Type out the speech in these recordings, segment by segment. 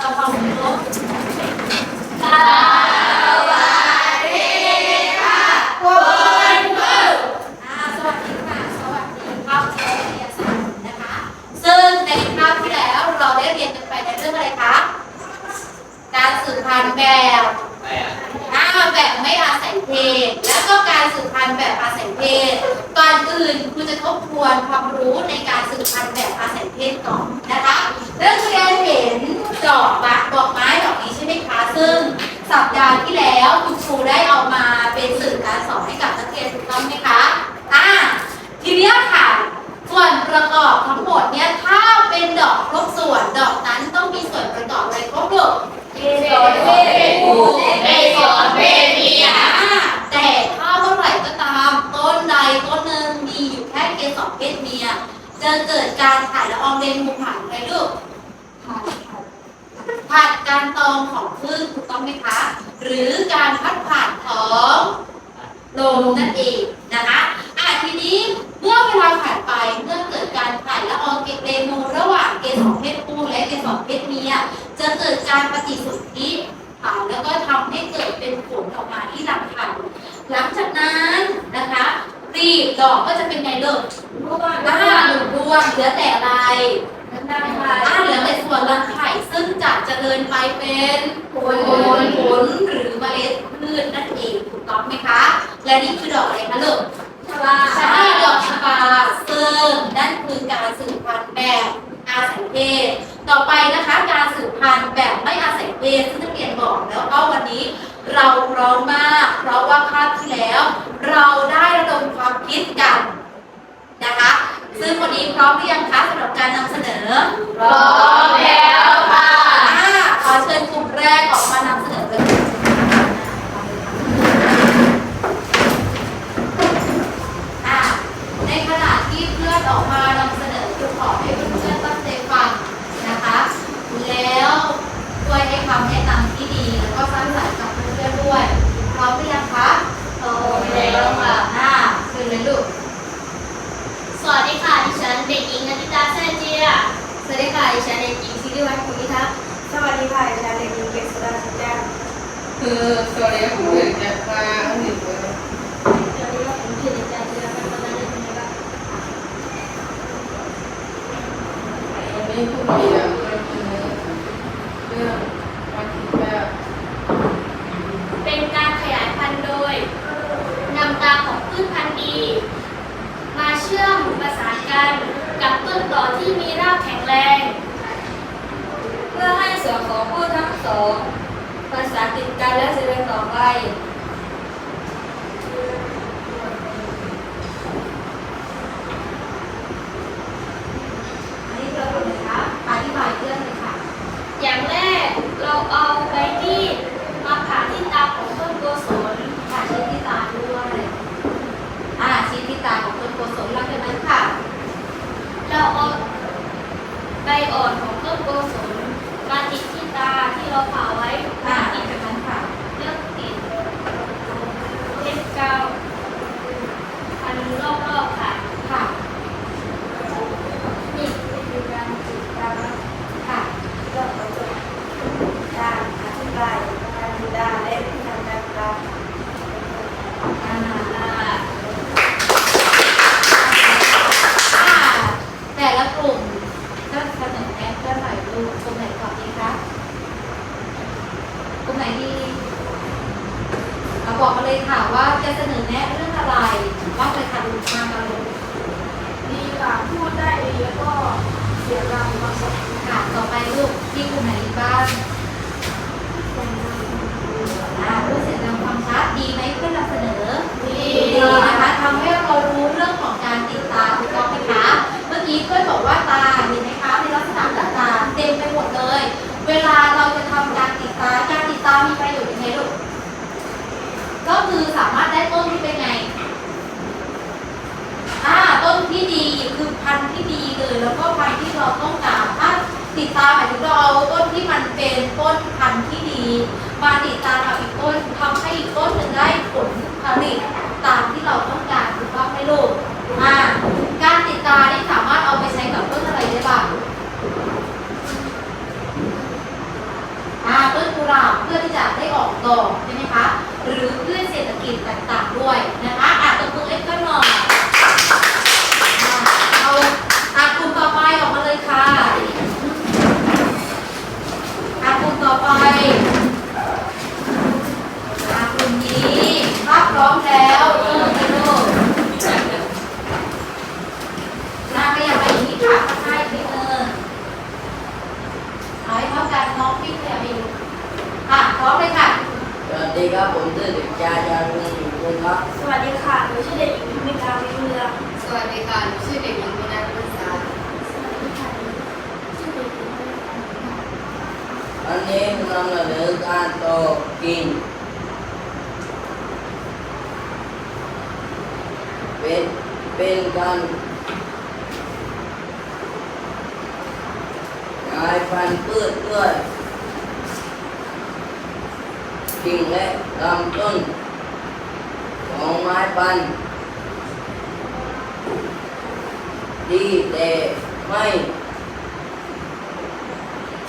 ตามความเคารพสวัสดีค่ะคุณครูอ่าสวัสดีค่ะ สวัสดีครับเรียนสารนะคะ ซึ่งในคราวที่แล้วเราได้เรียนกันไปในเรื่องอะไรคะ การสืบพันธุ์แบบแปดอ่าแบบไม่อาศัยเพศ แล้วก็การสืบพันธุ์แบบอาศัยเพศ ก่อนอื่นคุณจะทบทวนความรู้ในการสืบพันธุ์แบบอาศัยเพศก่อนนะคะ เรื่องเรียนเห็นดอกบะดอกไม้ดอกนี้ใช่ไหมคะ ซึ่งสัปดาห์ที่แล้วคุณครูได้เอามาเป็นสื่อการสอนให้กับนักเรียนถูกต้องไหมคะอ่าทีเนี้ยค่ะ ส่วนประกอบทั้งหมดเนี่ยถ้าเป็นดอกครบส่วนดอกนั้นต้องมีส่วนประกอบอะไรครบลูก เกสรเพศผู้เกสรเพศเมีย แต่ถ้าเมื่อไหร่ก็ตามต้นใดต้นหนึ่งมีอยู่แค่เกสรเพศเมีย จะเกิดการถ่ายละอองเรนูผ่านอะไรลูกผ่านการตองของคลื่นถูกต้องไหมคะ หรือการพัดผ่านของลมนั่นเองนะคะอะทีนี้เมื่อเวลาผ่านไปเมื่อเกิดการถ่ายละอองเรนูระหว่างเกสรเพศผู้และ เกสรเพศเมียจะเกิดการปฏิสนธิค่ะแล้วก็ทำให้เกิดเป็นผลออกมาที่ลำพันหลังจากนั้นนะคะรีบดอกก็จะเป็นไงเลิกร่วงหน้าหนึ่งดวงเหลือแต่อะไรน้ำลายอ่าเหลือแต่ส่วนรังไข่ซึ่งจะเจริญไปเป็นผผลลผลหรือเมล็ดพืชนั่นเองถูกต้องไหมคะ และนี่คือดอกอะไรคะลูกชลาใช่ดอกชะบาซึ่งนั่นคือการสืบพันธุ์แบบอาศัยเพศ ต่อไปนะคะการสืบพันธุ์แบบไม่อาศัยเพศซึ่งนักเรียนบอกแล้วก็วันนี้เราพร้อมมาก เพราะว่าคาบที่แล้ว เราได้ระดมความคิดกันนะคะ ซึ่งวันนี้พร้อมหรือยังคะสำหรับการนำเสนอ พร้อมแล้วค่ะอ่าขอเชิญกลุ่มแรกออกมานำเสนอเลยอ่าในขณะที่เพื่อนออกมานำเสนอคือขอให้เพื่อนๆตั้งใจฟังนะคะ แล้วช่วยให้คำแนะนำที่ดี แล้วก็สร้างสรรค์กับเพื่อนๆด้วย พ ร้อมหรือยังคะพร้อมแล้วค่ะอ่าเชิญเลยลูก สวัสดีค่ะ ดิฉันเด็กหญิงนันทิตาแซ่เจียสวัสดีค่ะ ดิฉันเด็กหญิงศิริวัฒน์ภูมิทักษ์สวัสดีค่ะดิฉันเด็กหญิงเกษราชิแจ้งคือตัวเล็กผมจะ ด้วยนะคะอะตบมือเอ็กก็หน่อยเอาอะกลุ่มต่อไปออกมาเลยค่ะอะกลุ่มต่อไปอะกลุ่มนี้ถ้าพร้อมแล้วเริ่มเลยลูกลากไปอย่างไรนี้ค่ะข้างใต้นิดนึงเอาให้เท่ากันน้องพี่ขยับไปดูค่ะพร้อมเลยค่ะ สวัสดีครับผมชื่อเด็กชายยารุณอยู่ คุณครับ สวัสดีค่ะ หนูชื่อเด็กหญิงพิมิกาวิเมืองสวัสดีค่ะ หนูชื่อเด็กหญิงวินัยพุทธศาสตร์วันนี้ผมนำเสนอการโตกิน เป็นเป็นการกลายพันธุ์พืชด้วยกิ่งและลำต้น ของไม้ปันดีแต่ไม่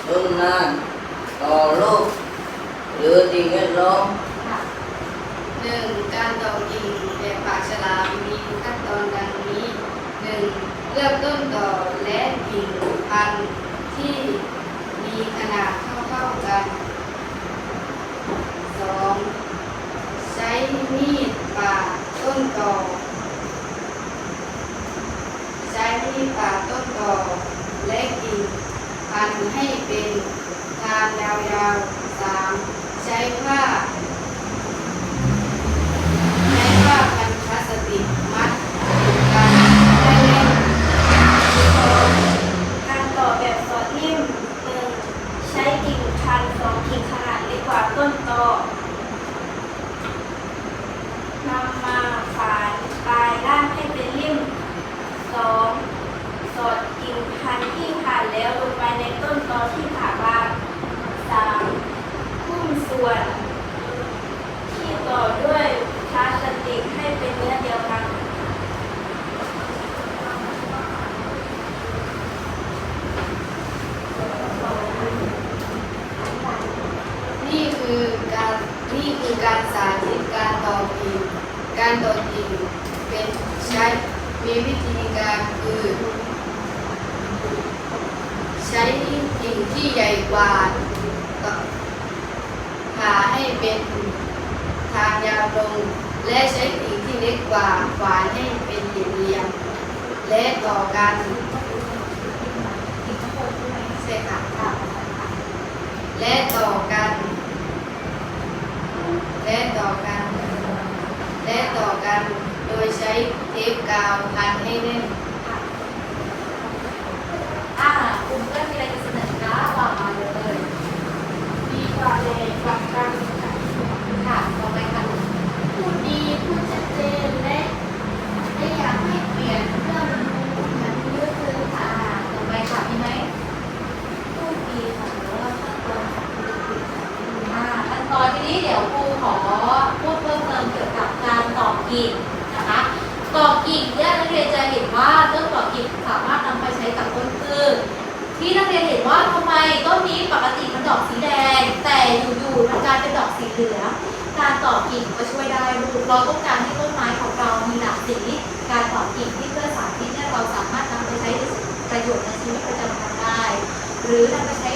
ทนนานต่อโลกหรือสิ่งแวดล้อมหนึ่งการต่อกิ่งแบบปากฉลามมีขั้นตอนดังนี้หนึ่งเลือกต้นต่อและกิ่งพันธุ์ที่มีขนาดเท่าๆกันสองใช้มีดปาดต้นต่อ ใช้มีดปาดต้นต่อและกิ่งพันให้เป็นทางยาวๆสามใช้ผ้า ใช้ผ้าพันพลาสติกมัดกันให้แน่น การต่อแบบสอดนิ่มหนึ่งใช้กิ่งพันธุ์สองกิ่งขนาดเล็กกว่าต้นตอนำมาฝานปลายด้านให้เป็นริ่มสองสอดกิ่งพันธุ์ที่ผ่านแล้วลงไปในต้นตอที่ผ่าบางสามหุ้มส่วน ที่ต่อด้วยพลาสติกให้เป็นเนื้อเดียวกัน นี่คือการนี่คือการสาธิตการต่อกิ่งการต่อกิ่งเป็นใช้มีวิธีการคือ ใช้กิ่ง ที่ใหญ่กว่าต่อผ่าให้เป็นทางยาวลง และใช้กิ่งที่เล็กกว่าฝานให้เป็นเหลี่ยม และต่อกันใช่ค่ะค่ะและต่อกัน และต่อกัน และต่อกัน โดยใช้เทปกาวพันให้แน่นอ่ากลุ่มเพื่อนมีอะไรจะเสนอคะว่ามาเลย ดีกว่าเลยกลับกัน ค่ะต่อไปค่ะ พูดดีพูดชัดเจนและและอยากให้เปลี่ยนเรื่องรู้เหมือนรู้คือค่ะ อ่าต่อไปค่ะมีไหม พูดดีค่ะแล้วก็ขั้นตอนของธุรกิจค่ะ อ่าขั้นตอนทีนี้เดี๋ยวครูขอพูดเพิ่มเติมเกี่ยวกับการต่อกิ่งนะคะต่อกิ่งเนี่ยนักเรียนจะเห็นว่าต้นต่อกิ่งสามารถนำไปใช้กับต้นพืชที่นักเรียนเห็นว่าทำไมต้นนี้ปกติมันดอกสีแดง แต่อยู่ๆมันกลายเป็นดอกสีเหลืองการต่อกิ่งก็ช่วยได้ลูกเราต้องการให้ต้นไม้ของเรามีหลากสีการต่อกิ่งที่เพื่อสาธิตเนี่ยเราสามารถนำไปใช้ประโยชน์ในชีวิตประจำวันได้ ห รือนำไปใช้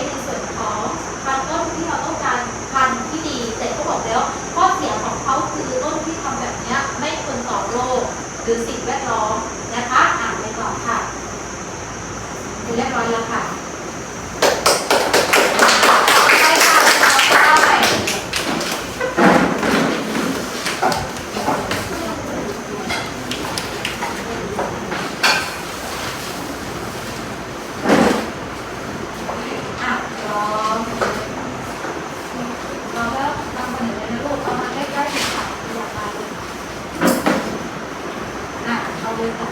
เลยค่ะ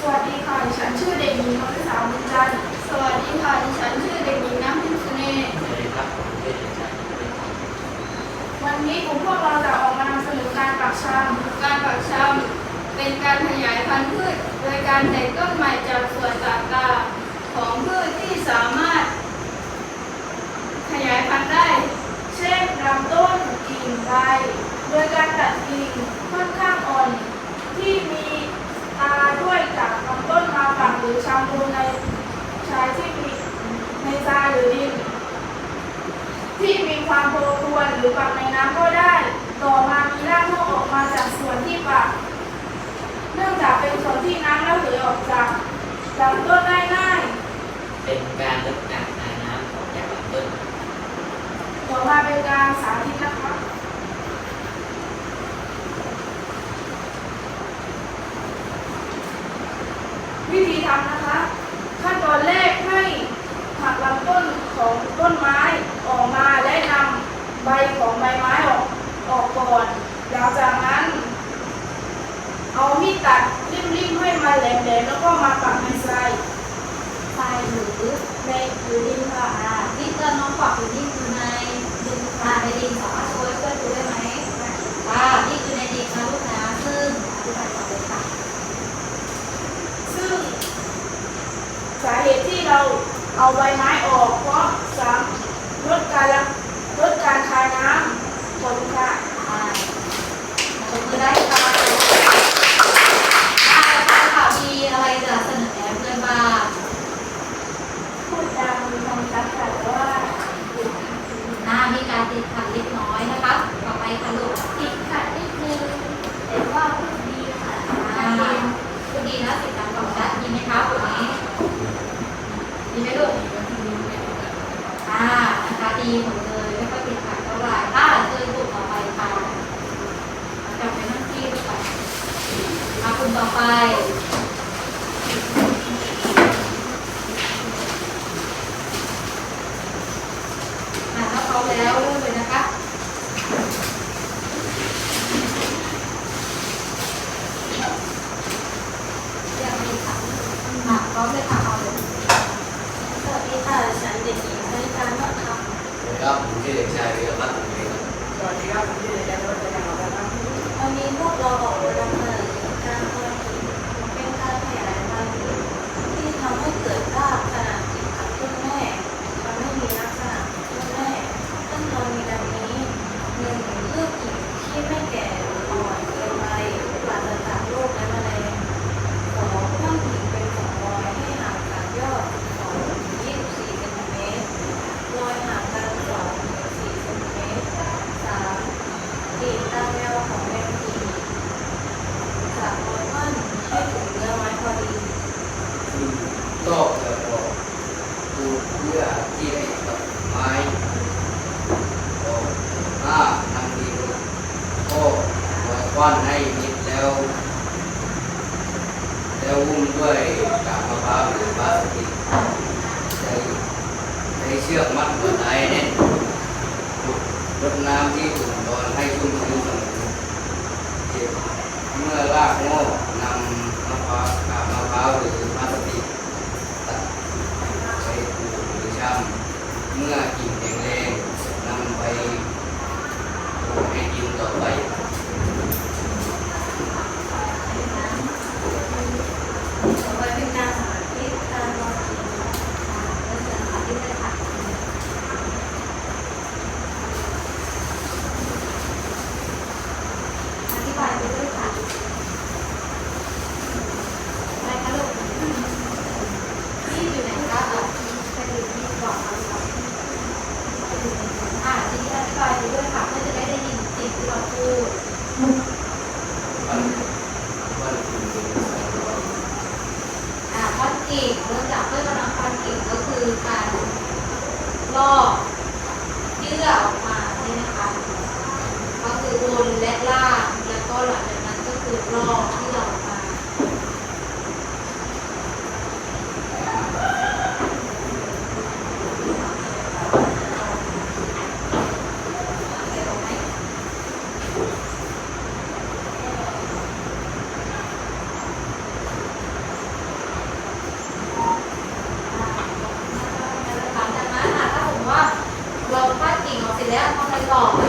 สวัสดีค่ะดิฉันชื่อเด็กหญิงมริสาบุจันทร์สวัสดีค่ะดิฉันชื่อเด็กหญิงน้ำพิษสุเน่วันวันนี้ผมพวกเราจะออกมานำเสนอการปักชำการปักชำเป็นการขยายพันธุ์พืช โดยการแต่งต้นใหม่จากส่วนต่างๆของพืชที่สามารถ ขยายพันธุ์ได้ เช่นลำต้นกิ่งใบโดยการตัดกิ่ง หรือชำรุดในชายที่มีในซาหรือดิน ที่มีความโผล่รวนหรือปักในน้ำก็ได้ ต่อมามีรากงอกออกมาจากส่วนที่ปักเนื่องจากเป็นส่วนที่น้ำระเอยออกจากลำต้นได้ง่าย เป็นการลดการน้ำของจากลำต้น ต่อมาเป็นการสาธิตนะคะ วิธีทำนะคะ ขั้นตอนแรกให้หักลำต้นของต้นไม้ออกมาและนำใบของใบไม้ออกออกก่อนหลังจากนั้น เอามีดตัดริ่มๆให้มาแหลมๆแล้วก็มาปักในทรายทรหรือในหรือดินค่ะที่เติมน้องกวักอยู่ดินอยู่ในดินค่ะในดินสามช่วยเพื่อนดูได้ไหมค่ะ เราเอาใบไม้ออกเพราะสามลดการลดการคายน้ำฝนค่ะขอบได้ค่ะได้ค่ะมีอะไรจะเสนอแนะเพื่อนบ้างพูดตามีความรัดแต่ว่าหน้ามีการติดค่ะ de 到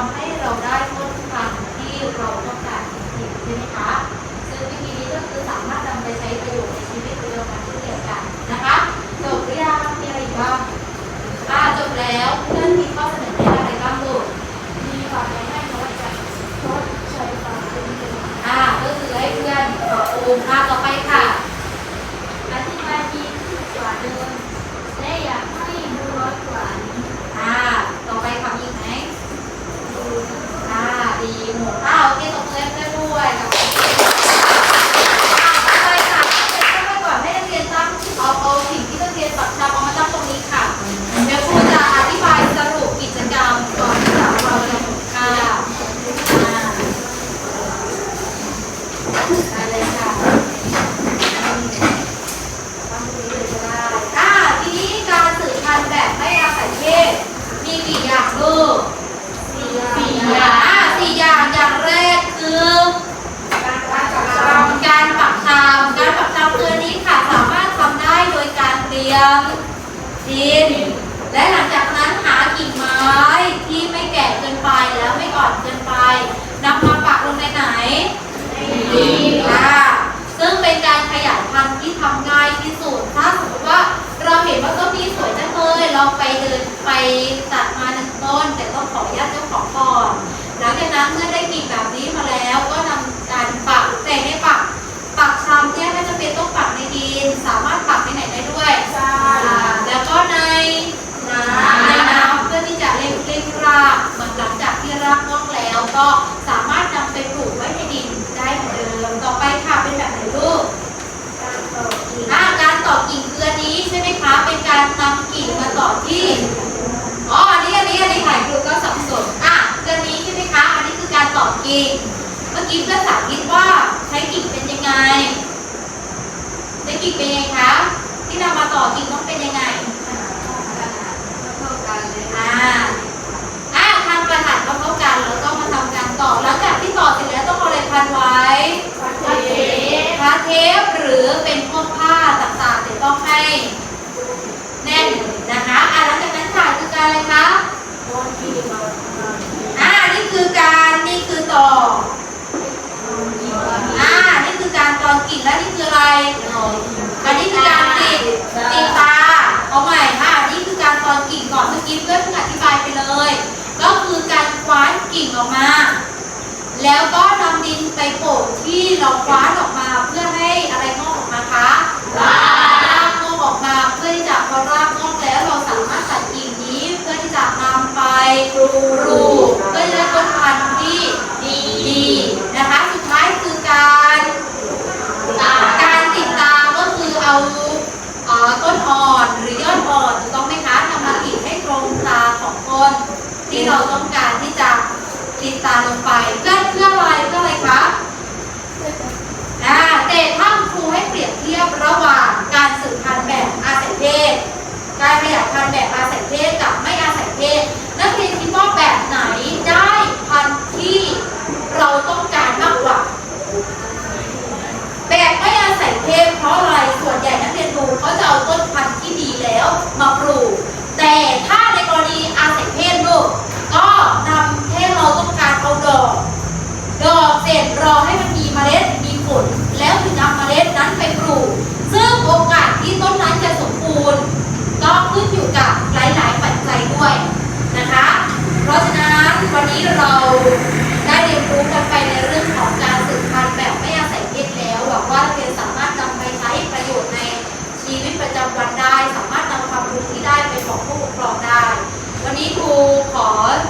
ความให้ เลยเราไปเดินไปตัดมาหนึ่งต้น แต่ต้องขออนุญาตเจ้าของก่อนหลังจากนั้นเมื่อได้กิ่งแบบนี้มาแล้วก็นำการปักแต่ในปักปักชำเนี่ยไม่จำเป็นต้องปักในดิน สามารถปักในไหนได้ด้วยใช่อ่าแล้วก็ในน้ำในน้ำเพื่อที่จะเล่งเล่งรากเหมือนหลังจากที่รากงอกแล้ว ก็สามารถนำไปปลูกไว้ในดินได้เหมือนเดิมต่อไปค่ะเป็นแบบไหนลูกการต่อกิ่งอ่าการต่อกิ่งคืออันนี้ใช่ไหมคะเป็นการนำกิ่งมาต่อที่ อ๋อ อันนี้ อันนี้ อันนี้ถ่ายครูก็สับสน อะคืออันนี้ใช่ไหมคะ อันนี้คือการต่อกิ่ง เมื่อกี้เพื่อนสาธิตว่าใช้กิ่งเป็นยัง ไงใช้กิ่งเป็นยังไงคะที่นำมาต่อกิ่งต้องเป็นยังไงเท่ากันเลยอ่าอ่าทำกระถางเข้าๆกันแล้วก็มาทำการต่อหลังจากที่ต่อเสร็จแล้วต้องเอาอะไรพันไว้พาเทผ้าเทปหรือเป็นพวกผ้าต่างๆแต่ต้องให้แน่นนะคะอ่าหลังจากนั้นค่ะคือการอะไรคะตอนที่เราทำอ่านี่คือการนี่คือต่ออ่า นี่คือการตอนกิ่ง และนี่คืออะไรอันนี้คือการติดติดตา เอาใหม่ค่ะนนี่คือการตอนกิ่งก่อนเมื่อกี้เพื่อนเพิ่งอธิบายไปเลย ก็คือการคว้านกิ่งออกมา แล้วก็นำดินไปโปะที่เราคว้านออกมาเพื่อให้อะไรงอกออกมาคะรากงอกออกมาเพื่อที่จะพอรากงอกแล้วเราสามารถตัดกิ่งนี้เพื่อที่จะนำไปปลูกเพื่อจะได้ต้นพันธุ์ที่ดีนะคะ อ่อนหรือยอดอ่อนถูกต้องไหมคะทำมาติดให้ตรงตาของคนที่เราต้องการที่จะติดตามลงไปเพื่อเพื่ออะไรเพื่ออะไรคะอ่าแต่ถ้าครูให้เปรียบเทียบระหว่างการสืบพันธุ์แบบอาศัยเพศ การขยายพันธุ์แบบอาศัยเพศกับไม่อาศัยเพศนักเรียนคิดว่าแบบไหนได้พันธุ์ที่เราต้องการมากกว่า แบบไม่อาศัยเพศเพราะอะไร ส่วนใหญ่นักเรียนดูเขาจะเอา ต้นพันธุ์ที่ดีแล้วมาปลูก แต่ถ้าในกรณีอาศัยเพศลูกก็นำแค่เราต้องการเอาดอก ดอกเสร็จรอให้มันมีเมล็ดมีผล แล้วถึงนำเมล็ดนั้นไปปลูก ซึ่งโอกาสที่ต้นนั้นจะสมบูรณ์ ก็ขึ้นอยู่กับหลาย ๆ ปัจจัยด้วยนะคะ เพราะฉะนั้นวันนี้เรา ข